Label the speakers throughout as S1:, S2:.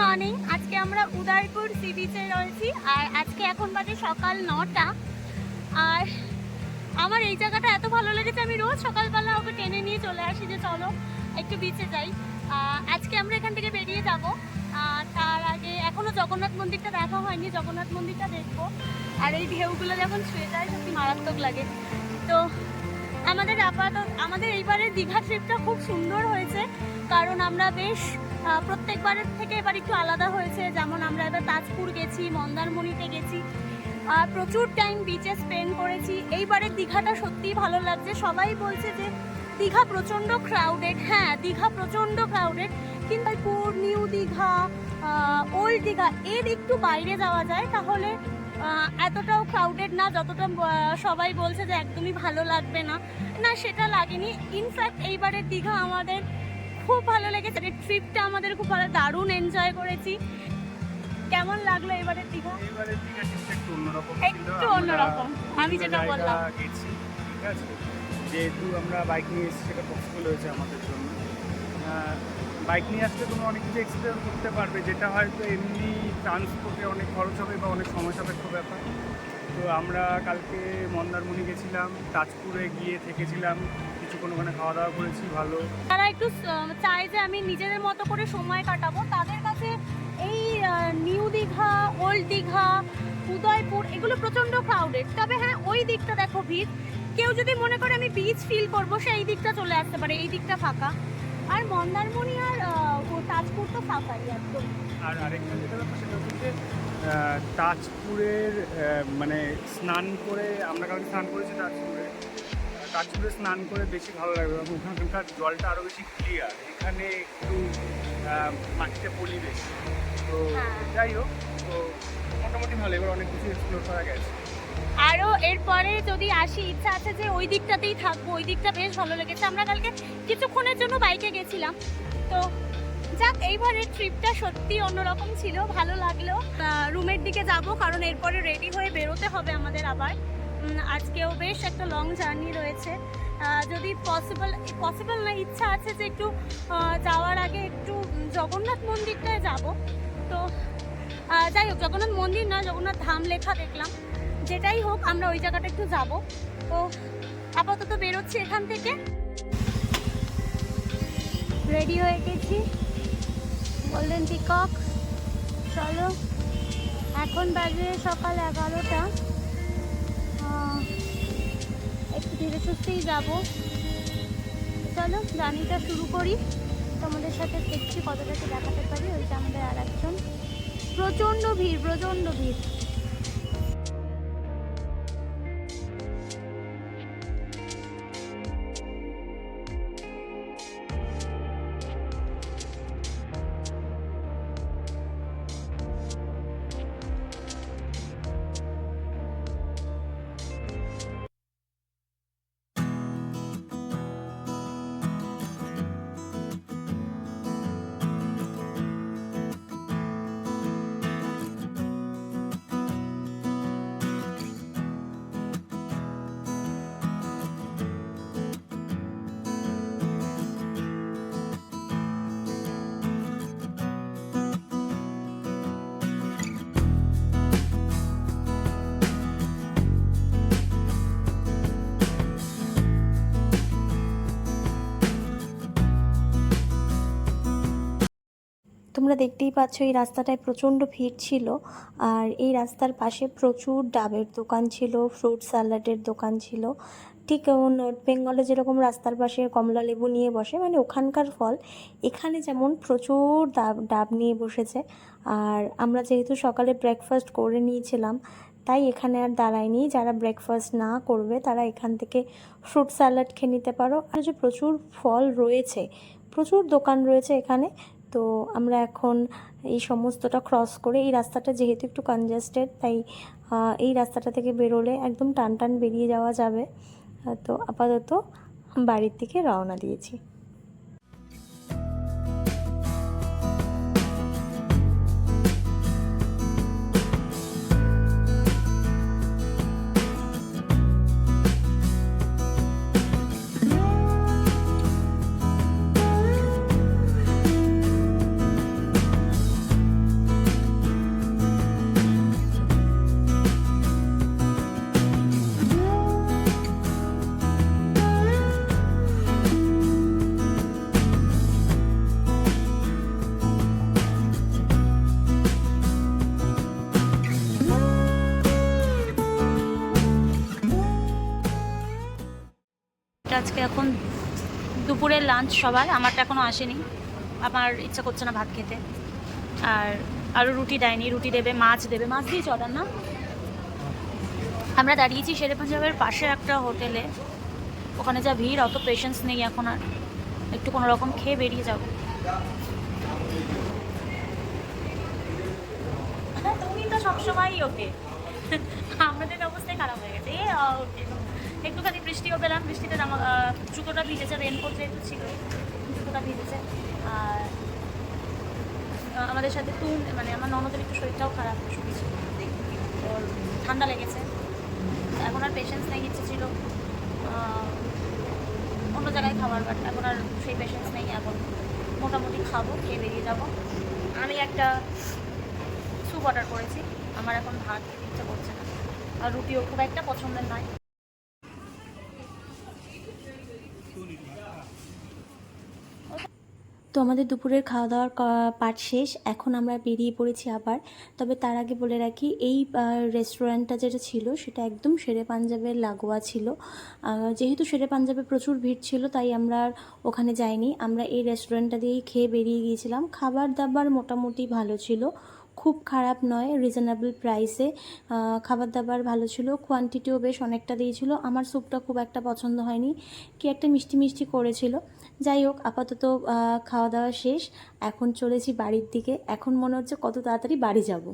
S1: Morning. আজকে আমরা Udaipur C বিচে রয়েছি আর আজকে এখন বাজে সকাল নটা। আর আমার এই জায়গাটা এত ভালো লেগেছে, আমি রোজ সকালবেলা ওকে টেনে নিয়ে চলে আসি যে চলো একটু বিচে যাই। আজকে আমরা এখান থেকে বেরিয়ে যাব। তার আগে এখনও জগন্নাথ মন্দিরটা দেখা হয়নি, জগন্নাথ মন্দিরটা দেখব। আর এই ঢেউগুলো যখন ছুঁয়ে যায়, সত্যি মারাত্মক লাগে। তো আমাদের আপাতত আমাদের এইবারের দীঘা ট্রিপটা খুব সুন্দর হয়েছে, কারণ আমরা বেশ প্রত্যেকবারের থেকে এবার একটু আলাদা হয়েছে। যেমন আমরা এবার তাজপুর গেছি, মন্দারমণিতে গেছি। আর প্রচুর টাইম বিচে স্পেন্ড করেছি। এইবারের দীঘাটা সত্যিই ভালো লাগছে। সবাই বলছে যে দীঘা প্রচণ্ড ক্রাউডেড হ্যাঁ দীঘা প্রচণ্ড ক্রাউডেড কিন্তু পুর নিউ দীঘা ওল্ড দীঘা, এর একটু বাইরে যাওয়া যায়, তাহলে এতটাও ক্রাউডেড না, যতটা সবাই বলছে যে একদমই ভালো লাগবে না। না, সেটা লাগেনি। ইনফ্যাক্ট এইবারের দীঘা আমাদের খুব ভালো লেগেছে। ট্রিপটা আমাদের খুব ভালো দারুণ এনজয় করেছি। কেমন লাগল এবারে দীঘা
S2: একটু অন্যরকম
S1: একটু অন্যরকম। আমি যেটা বললাম।
S2: ঠিক আছে? যেহেতু আমরা বাইক নিয়ে এসেছি সেটা পসিবল হয়েছে আমাদের জন্য। বাইক নিয়ে আসলে তুমি অনেক কিছু এক্সপ্লেন করতে পারবে যেটা হয়তো এমনি ট্রান্সপোর্টে অনেক খরচ হবে বা অনেক সময় সাপেক্ষ ব্যাপার। তো আমরা কালকে মন্দারমণি গেছিলাম তাজপুরে গিয়ে থেকেছিলাম। কিছুক্ষণ ওখানে খাওয়া দাওয়া করেছি ভালো।
S1: তারা একটু চায় যে আমি নিজেদের মতো করে সময় কাটাবো। তাদের কাছে এই নিউ দীঘা ওল্ড দীঘা উদয়পুর এগুলো প্রচণ্ড ক্রাউডেড তবে হ্যাঁ ওই দিকটা দেখো ভিড়। কেউ যদি মনে করে আমি বিচ ফিল করব সে এই দিকটা চলে আসতে পারে এই দিকটা ফাঁকা। আর মন্দারমণি আর তাজপুর তো ফাঁকাই একদম।
S2: আর আরেকটা যেটা ব্যাপার সেটা হচ্ছে তাজপুরের মানে স্নান করে আমরা কালকে স্নান করেছি তাজপুরে। তাজপুরে স্নান করে বেশি ভালো লাগবে এবং ওখানকার জলটা আরও বেশি ক্লিয়ার এখানে একটু মাটিতে পলি বেশি তো
S1: হ্যাঁ।
S2: যাই হোক তো মোটামুটি ভালো। এবার অনেক কিছু এক্সপ্লোর করা গেছে।
S1: আরও এরপরে যদি আসি ইচ্ছা আছে যে ওই দিকটাতেই থাকব। ওই দিকটা বেশ ভালো লেগেছে। আমরা কালকে কিছুক্ষণের জন্য বাইকে গেছিলাম। তো যাক এইবারের ট্রিপটা সত্যি অন্যরকম ছিল। ভালো লাগল। রুমের দিকে যাব কারণ এরপরে রেডি হয়ে বেরোতে হবে আমাদের আবার। আজকেও বেশ একটা লং জার্নি রয়েছে। যদি পসিবল পসিবল না, ইচ্ছা আছে যে একটু যাওয়ার আগে একটু জগন্নাথ মন্দিরটায় যাব। তো যাই হোক, জগন্নাথ মন্দির না, জগন্নাথ ধাম লেখা দেখলাম। যেটাই হোক, আমরা ওই জায়গাটা একটু যাব। তো, আপাতত বেরোচ্ছি এখান থেকে। রেডি হয়ে গেছি। গোল্ডেন পিকক চলো, এখন বাজে সকাল এগারোটা। একটু ধীরে সুস্থেই যাব। চলো জার্নিটা শুরু করি। তোমাদের সাথে দেখছি কতটাকে দেখাতে পারি। ওইটা আমাদের আর একজন প্রচণ্ড ভিড় প্রচণ্ড ভিড়।
S3: তোমরা দেখতেই পাচ্ছ এই রাস্তাটায় প্রচণ্ড ভিড় ছিল আর এই রাস্তার পাশে প্রচুর ডাবের দোকান ছিল, ফ্রুট স্যালাডের দোকান ছিল। ঠিক নর্থ বেঙ্গলে যেরকম রাস্তার পাশে কমলা লেবু নিয়ে বসে মানে ওখানকার ফল, এখানে যেমন প্রচুর ডাব ডাব নিয়ে বসেছে। আর আমরা যেহেতু সকালে ব্রেকফাস্ট করে নিয়েছিলাম, তাই এখানে আর দাঁড়ায়নি। যারা ব্রেকফাস্ট না করবে, তারা এখান থেকে ফ্রুট স্যালাড খেয়ে নিতে পারো। আর যে প্রচুর ফল রয়েছে, প্রচুর দোকান রয়েছে এখানে। তো আমরা এখন এই সমস্তটা ক্রস করে এই রাস্তাটা যেহেতু একটু কনজাস্টেড তাই এই রাস্তাটা থেকে বেরোলে একদম টান টান বেরিয়ে যাওয়া যাবে। তো আপাতত বাড়ির দিকে রওনা দিয়েছি।
S1: আজকে এখন দুপুরের লাঞ্চ সবার, আমারটা এখনও আসেনি। আমার ইচ্ছা করছে না ভাত খেতে। আর আরও রুটি দেয়নি, রুটি দেবে, মাছ দেবে। মাছ দিয়েছে অর্ডার না? আমরা দাঁড়িয়েছি শেরে পাঞ্জাবের পাশে একটা হোটেলে। ওখানে যা ভিড়, অত পেশেন্স নেই এখন আর। একটু কোনো রকম খেয়ে বেরিয়ে যাব। তুমি তো ওকে। আমাদের অবস্থায় খারাপ হয়ে গেছে। একটুখানি বৃষ্টিও পেলাম, বৃষ্টিতে জুতোটা ভিজেছে রেনকোট যেহেতু ছিল, জুতোটা ভিজেছে। আর আমাদের সাথে তুন মানে আমার ননদের একটু শরীরটাও খারাপ শুনেছি ওর ঠান্ডা লেগেছে। এখন আর পেশেন্স নেই, ইচ্ছে ছিল অন্য জায়গায় খাবার বাট এখন আর সেই পেশেন্স নেই, এখন মোটামুটি খাব, খেয়ে বেরিয়ে যাব। আমি একটা স্যুপ অর্ডার করেছি, আমার এখন ভাত খেতে ইচ্ছে করছে না। আর রুটিও খুব একটা পছন্দের নয়।
S3: তো আমাদের দুপুরের খাওয়া দাওয়ার পার্ট শেষ, এখন আমরা বেরিয়ে পড়েছি আবার। তবে তার আগে বলে রাখি, এই রেস্টুরেন্টটা যেটা ছিল, সেটা একদম শেরে পাঞ্জাবের লাগোয়া ছিল। যেহেতু শেরে পাঞ্জাবে প্রচুর ভিড় ছিল, তাই আমরা ওখানে যাইনি। আমরা এই রেস্টুরেন্টটা দিয়েই খেয়ে বেরিয়ে গিয়েছিলাম। খাবার দাবার মোটামুটি ভালো ছিল। খুব খারাপ নয় রিজনেবল প্রাইসে খাবার দাবার ভালো ছিল কোয়ান্টিটিও বেশ অনেকটা দিয়েছিল। আমার স্যুপটা খুব একটা পছন্দ হয়নি। কি একটা মিষ্টি মিষ্টি করেছিল। যাই হোক, আপাতত খাওয়া দাওয়া শেষ। এখন চলেছি বাড়ির দিকে। এখন মনে হচ্ছে কত তাড়াতাড়ি বাড়ি যাব।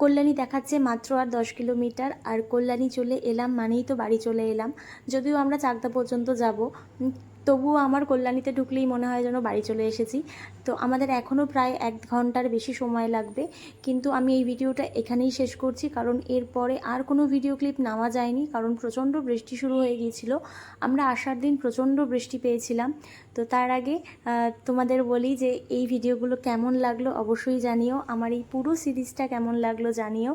S3: কল্যাণী দেখাচ্ছে মাত্র আর দশ কিলোমিটার, আর কল্যাণী চলে এলাম মানেই তো বাড়ি চলে এলাম। যদিও আমরা চাকদা পর্যন্ত যাব তবুও আমার কল্যাণীতে ঢুকলেই মনে হয় যেন বাড়ি চলে এসেছি। তো আমাদের এখনও প্রায় এক ঘণ্টার বেশি সময় লাগবে। কিন্তু আমি এই ভিডিওটা এখানেই শেষ করছি, কারণ এরপরে আর কোনো ভিডিও ক্লিপ নেওয়া যায়নি, কারণ প্রচণ্ড বৃষ্টি শুরু হয়ে গিয়েছিল। আমরা আসার দিন প্রচণ্ড বৃষ্টি পেয়েছিলাম। তো তার আগে তোমাদের বলি যে এই ভিডিওগুলো কেমন লাগল অবশ্যই জানিও। আমার এই পুরো সিরিজটা কেমন লাগল জানিও।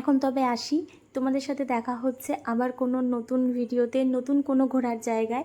S3: এখন তবে আসি। তোমাদের সাথে দেখা হচ্ছে আবার কোনো নতুন ভিডিওতে, নতুন কোনো ঘোরার জায়গায়।